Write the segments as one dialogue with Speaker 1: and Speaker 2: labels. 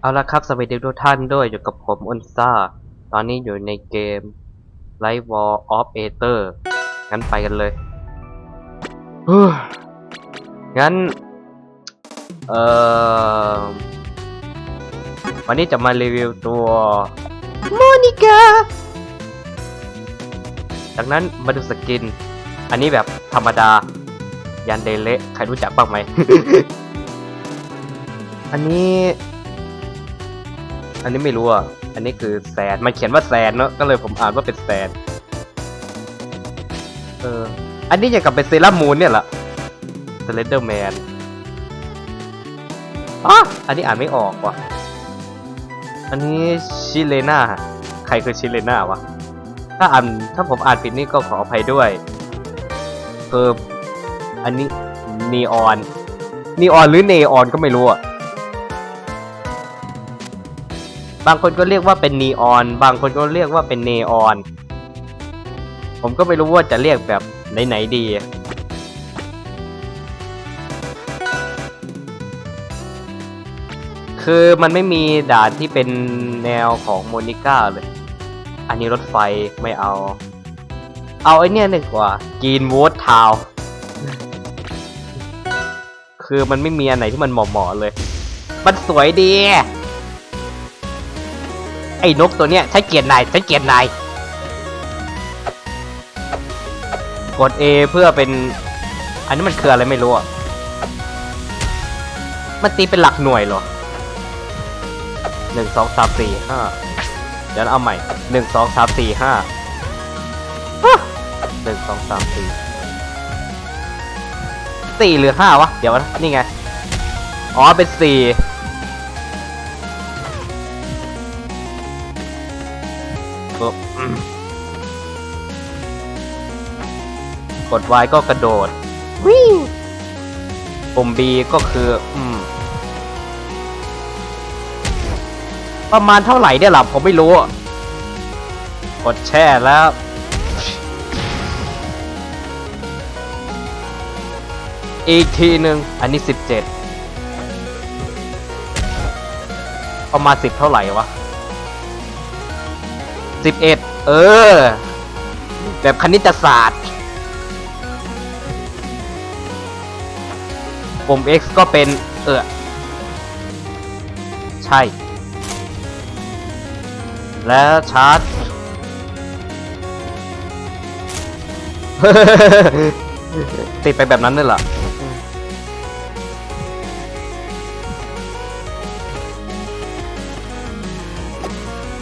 Speaker 1: เอาละครับสวัสดีทุกท่านด้วยอยู่กับผมอุนซ่า ตอนนี้อยู่ในเกม Light War of a t e r งั้นไปกันเลยเงั้น เอ่อ วันนี้จะมารีวิวตัวโมนิกาจากนั้นมาดูสกิน อันนี้แบบธรรมดา ยันเดเละใครรู้จักบ้างไหม อันนี้ อันนี้ไม่รู้อะ อันนี้คือแซนมันเขียนว่าแซนเนอะก็เลยผมอ่านว่าเป็นแซนเออ อันนี้อยังกับเป็นเซรามูนเนี่ยเหรอเซเลนเดอร์แมนอ๋ออันนี้อ่านไม่ออกว่ะ อันนี้ชิเลนาใครคือชิเลนาวะ ถ้าอ่านถ้าผมอ่านผิดนี่ก็ขออภัยด้วยเอออันนี้นีออน นีออนหรือเนออนก็ไม่รู้อะ บางคนก็เรียกว่าเป็นนีออน บางคนก็เรียกว่าเป็นเนออน ผมก็ไม่รู้ว่าจะเรียกแบบไหนๆดี คือมันไม่มีด่านที่เป็นแนวของโมนิก้าเลย อันนี้รถไฟไม่เอา เอาไอเนี่ยดีกว่ากีนวูดทาวคือมันไม่มีอันไหนที่มันเหมาะๆเลย มันสวยดี ไอ้นกตัวเนี้ยใช้เกียร์นายใช้เกียร์นาย กด A เพื่อเป็น อันนี้มันคืออะไรไม่รู้อะ มันตีเป็นหลักหน่วยเหรอหนึ่งสองสามสี่ห้าเดี๋ยวเอาใหม่หนึ่งสองสามสี่ห้าหนึ่งสองสามสี่สี่หรือห้าวะ เดี๋ยวนะ นี่ไง อ๋อ เป็นสี่ ปุ๊บอืมกด Y ก็กระโดดวิ่งปุ่ม B ก็คือ อืม ประมาณเท่าไหร่เนี่ยหล่ะผมไม่รู้อะกดแช่แล้ว อีกทีหนึ่งอันนี้สิบเจ็ดประมาณสิบเท่าไหร่วะ สิบเอ็ดเออ แบบคณิตศาสตร์ปุ่ม X ก็เป็น เออ ใช่ แล้วชาร์จ ติดไปแบบนั้นเลยเหรอ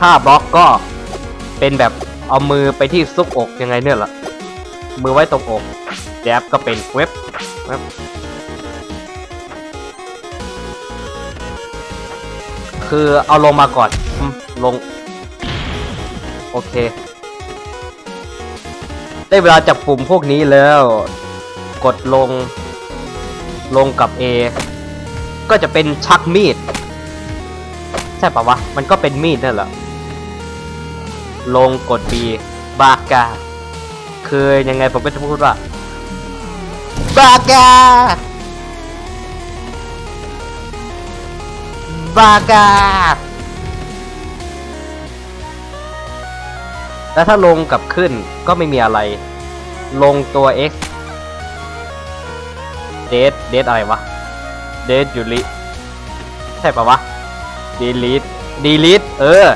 Speaker 1: ถ้าบล็อกก็ เป็นแบบเอามือไปที่ซุกอกยังไงเนี่ยเหรอมือไว้ตรงอกแจบก็เป็นเว็บเว็บ คือเอาลงมาก่อน ลง โอเค ได้เวลาจับปุ่มพวกนี้แล้ว กดลง ลงกับ A ก็จะเป็นชักมีด ใช่ปะวะ มันก็เป็นมีดนั่นแหละ ลงกด B บากาคือยังไงผมก็จะพูดว่า บากา บากา แล้วถ้าลงกับขึ้นก็ไม่มีอะไร ลงตัว x เดทเดทอะไรวะ เดทยูริใช่ปะวะดีลิทดีลิทเออ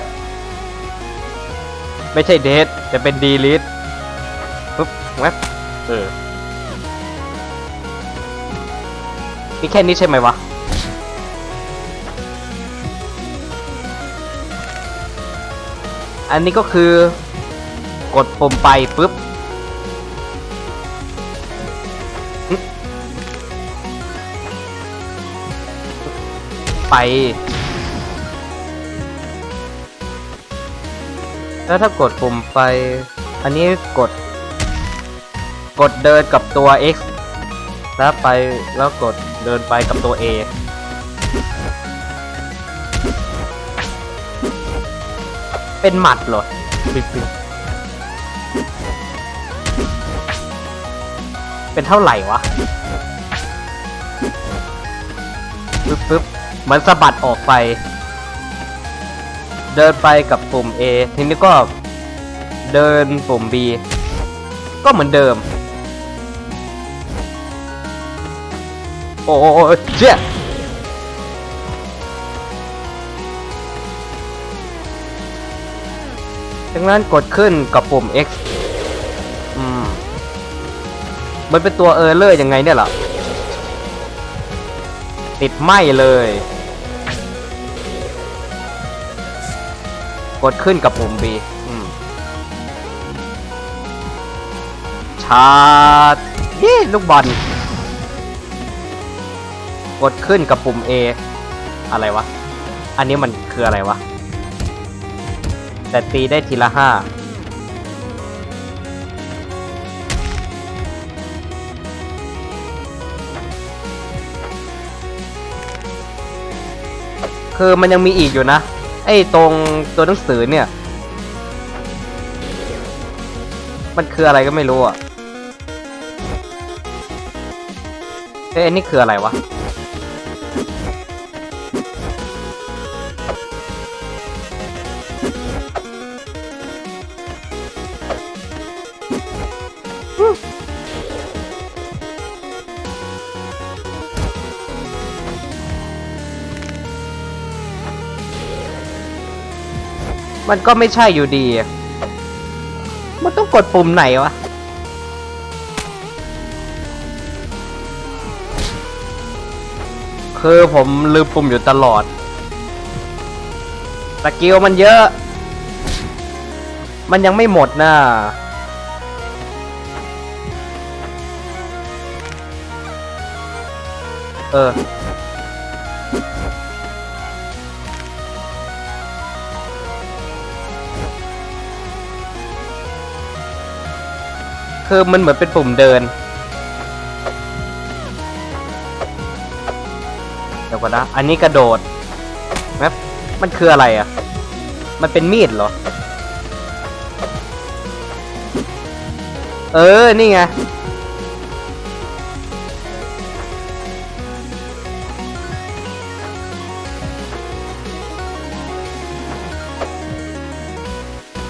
Speaker 1: ไม่ใช่เดทแต่เป็นดีลิทปุ๊บแวบเออมีแค่นี้ใช่ไหมวะ อันนี้ก็คือกดปุ่มไปปุ๊บอึ๊บไป แล้วถ้ากดปุ่มไป อันนี้กด กดเดินกับตัว X แล้วไปแล้วกดเดินไปกับตัว A เป็นหมัดเหรอเป็นเท่าไหร่วะปึ๊บปึ๊บเหมือนสะบัดออกไป เดินไปกับปุ่ม A ทีนี้ก็เดินปุ่ม B ก็เหมือนเดิม โอ้เชี่ยดังนั้นกดขึ้นกับปุ่ม X อืม มันเป็นตัวเออร์เลอร์ยังไงเนี่ยล่ะติดไหมเลย กดขึ้นกับปุ่ม B ชาร์จนี่ลูกบอล กดขึ้นกับปุ่ม A อะไรวะ อันนี้มันคืออะไรวะ แต่ตีได้ทีละห้าคือมันยังมีอีกอยู่นะ อ้ตรงตัวหนังสือเนี่ย มันคืออะไรก็ไม่รู้อะเอ้ยอันนี่คืออะไรวะ มันก็ไม่ใช่อยู่ดี มันต้องกดปุ่มไหนวะ คือผมลืมปุ่มอยู่ตลอด สกิลมันเยอะ มันยังไม่หมดนะเออ คือมันเหมือนเป็นปุ่มเดิน เดี๋ยวก่อนนะ อันนี้กระโดดแมปมันคืออะไรอะ มันเป็นมีดเหรอ เออ นี่ไง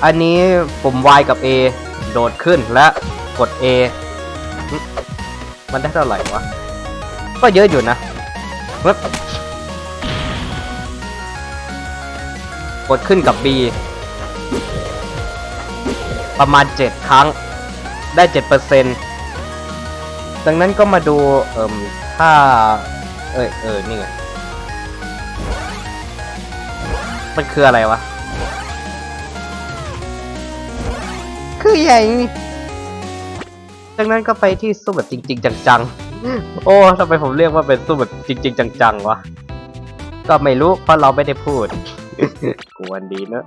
Speaker 1: อันนี้ปุ่ม Y กับ A โดดขึ้นและ กด A มันได้เท่าไหร่วะ ก็เยอะอยู่นะปึ๊บกดขึ้นกับ B ประมาณ 7 ครั้ง ได้ 7%ดังนั้นก็มาดูเอ่มถ้าเอ้ยเออนี่ไงมันคืออะไรวะ คือใหญ่ ดังนั้นก็ไปที่สู้แบบจริง ๆ จังๆ โอ้ทำไมผมเรียกว่าเป็นสู้แบบจริง ๆ จังๆวะ ก็ไม่รู้เพราะเราไม่ได้พูด กวนดีเนอะ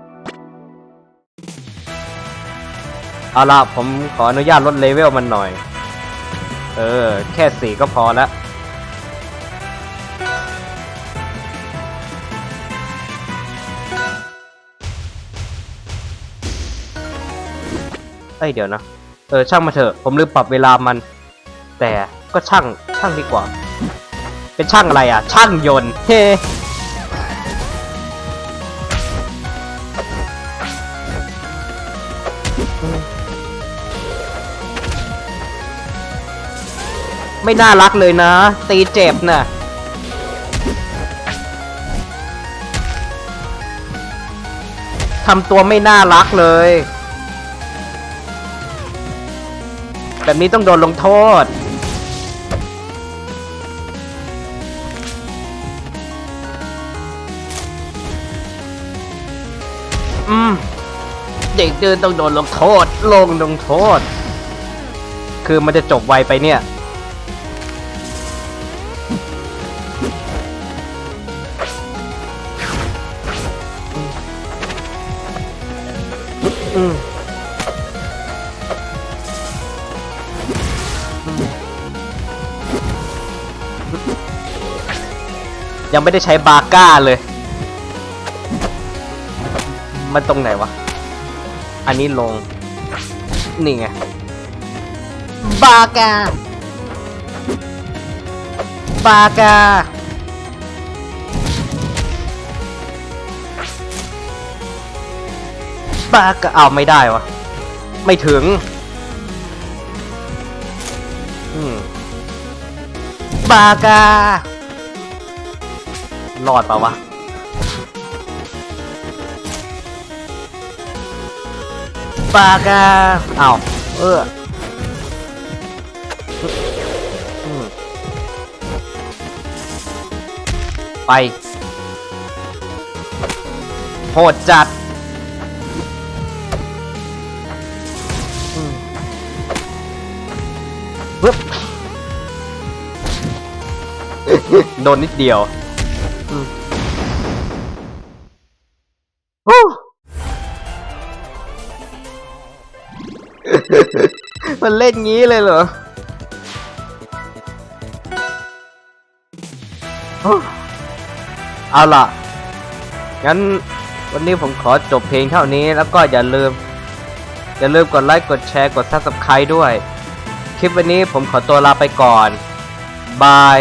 Speaker 1: เอาล่ะผมขออนุญาตลดเลเวลมันหน่อย เออ แค่สี่ก็พอแล้วเอ้ยเดี๋ยวนะ เออช่างมาเถอะ ผมลืมปรับเวลามัน แต่ก็ช่างช่างดีกว่า เป็นช่างอะไรอะ ช่างยนต์เฮ้ไม่น่ารักเลยนะ ตีเจ็บน่ะทำตัวไม่น่ารักเลย แบบนี้ต้องโดนลงโทษ อืม เด็กเดินต้องโดนลงโทษ ลงลงโทษ คือมันจะจบไวไปเนี่ย อืม ยังไม่ได้ใช้บาก้าเลย มันตรงไหนวะ อันนี้ลง นี่ไง บากาบากาบากะเอาไม่ได้วะ ไม่ถึง อืม บากา รอดปะวะบากาเอาวเออไปโหดจัดปึ๊บโดนนิดเดียว มันเล่นงี้เลยเหรอเอาล่ะ งั้นวันนี้ผมขอจบเพลงเท่านี้แล้วก็อย่าลืม อย่าลืมกดไลค์ กดแชร์ กด subscribe ด้วย คลิปวันนี้ผมขอตัวลาไปก่อน บาย